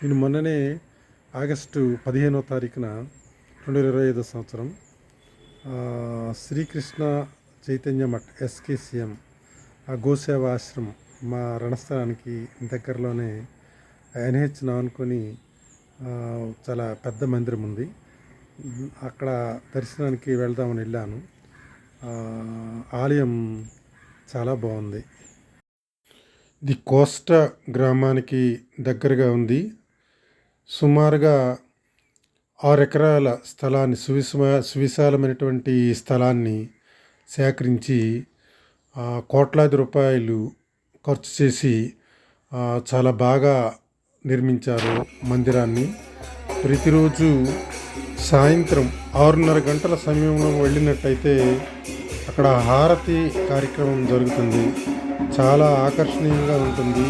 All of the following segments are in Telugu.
నేను మొన్ననే ఆగస్టు పదిహేనో తారీఖున రెండు వేల ఇరవై ఐదో సంవత్సరం శ్రీకృష్ణ చైతన్య మఠ్ ఎస్కేసిఎం ఆ గోసేవ ఆశ్రమం మా రణస్థలానికి దగ్గరలోనే ఎన్హెచ్ నానుకొని చాలా పెద్ద మందిరం ఉంది. అక్కడ దర్శనానికి వెళ్దామని వెళ్ళాను. ఆలయం చాలా బాగుంది. ఇది కోస్ట గ్రామానికి దగ్గరగా ఉంది. సుమారుగా ఆరు ఎకరాల స్థలాన్ని సువిశమ సువిశాలమైనటువంటి స్థలాన్ని సేకరించి కోట్లాది రూపాయలు ఖర్చు చేసి చాలా బాగా నిర్మించారు మందిరాన్ని. ప్రతిరోజు సాయంత్రం ఆరున్నర గంటల సమయంలో వెళ్ళినట్టయితే అక్కడ హారతి కార్యక్రమం జరుగుతుంది. చాలా ఆకర్షణీయంగా ఉంటుంది.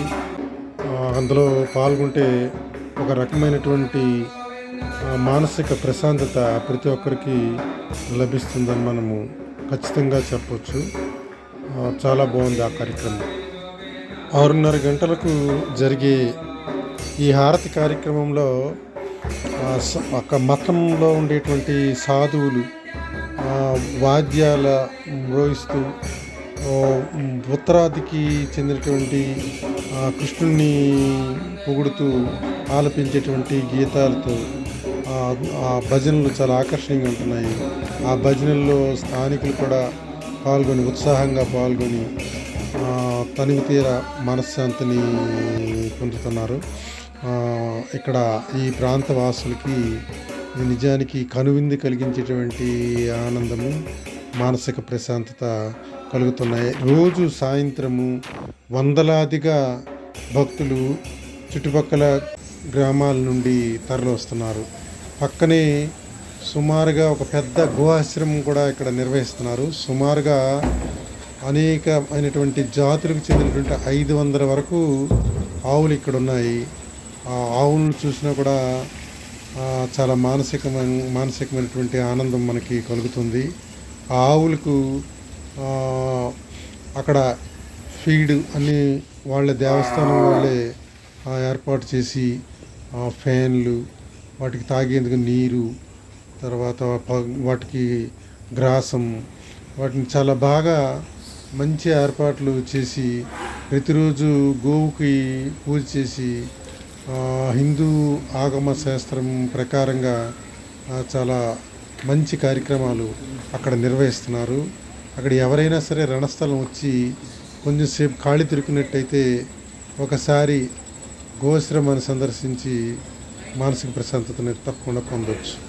అందులో పాల్గొంటే ఒక రకమైనటువంటి మానసిక ప్రశాంతత ప్రతి ఒక్కరికి లభిస్తుందని మనము ఖచ్చితంగా చెప్పవచ్చు చాలా బాగుంది ఆ కార్యక్రమం. ఆరున్నర గంటలకు జరిగే ఈ హారతి కార్యక్రమంలో ఒక మతంలో ఉండేటువంటి సాధువులు వాద్యాల మ్రోయిస్తూ ఉత్తరాదికి చెందినటువంటి కృష్ణుణ్ణి పొగుడుతూ ఆలపించేటువంటి గీతాలతో ఆ, భజనలు చాలా ఆకర్షణీయంగా ఉంటున్నాయి. ఆ భజనల్లో స్థానికులు కూడా పాల్గొని ఉత్సాహంగా పాల్గొని తనివి తీర మనశ్శాంతిని పొందుతున్నారు. ఇక్కడ ఈ ప్రాంత వాసులకి నిజానికి కనువిందు కలిగించేటువంటి ఆనందము మానసిక ప్రశాంతత కలుగుతున్నాయి. రోజు సాయంత్రము వందలాదిగా భక్తులు చుట్టుపక్కల గ్రామాల నుండి తరలి వస్తున్నారు పక్కనే సుమారుగా ఒక పెద్ద గుహాశ్రమం కూడా ఇక్కడ నిర్వహిస్తున్నారు. సుమారుగా అనేకమైనటువంటి జాతులకు చెందినటువంటి ఐదు వందల వరకు ఆవులు ఇక్కడ ఉన్నాయి. ఆ ఆవులను చూసినా కూడా చాలా మానసికమైన మానసికమైనటువంటి ఆనందం మనకి కలుగుతుంది. ఆవులకు అక్కడ ఫీడ్ అన్ని వాళ్ళ దేవస్థానం వాళ్ళే ఏర్పాటు చేసి ఫ్యాన్లు వాటికి తాగేందుకు నీరు తర్వాత వాటికి గ్రాసం వాటిని చాలా బాగా మంచి ఏర్పాట్లు చేసి ప్రతిరోజు గోవుకి పూజ చేసి హిందూ ఆగమ శాస్త్రం ప్రకారంగా చాలా మంచి కార్యక్రమాలు అక్కడ నిర్వహిస్తున్నారు. అక్కడ ఎవరైనా సరే రణస్థలం వచ్చి కొంచెంసేపు ఖాళీ తిరిగినట్టయితే ఒకసారి గోశ్రమాన్ని సందర్శించి మానసిక ప్రశాంతతను తప్పకుండా పొందవచ్చు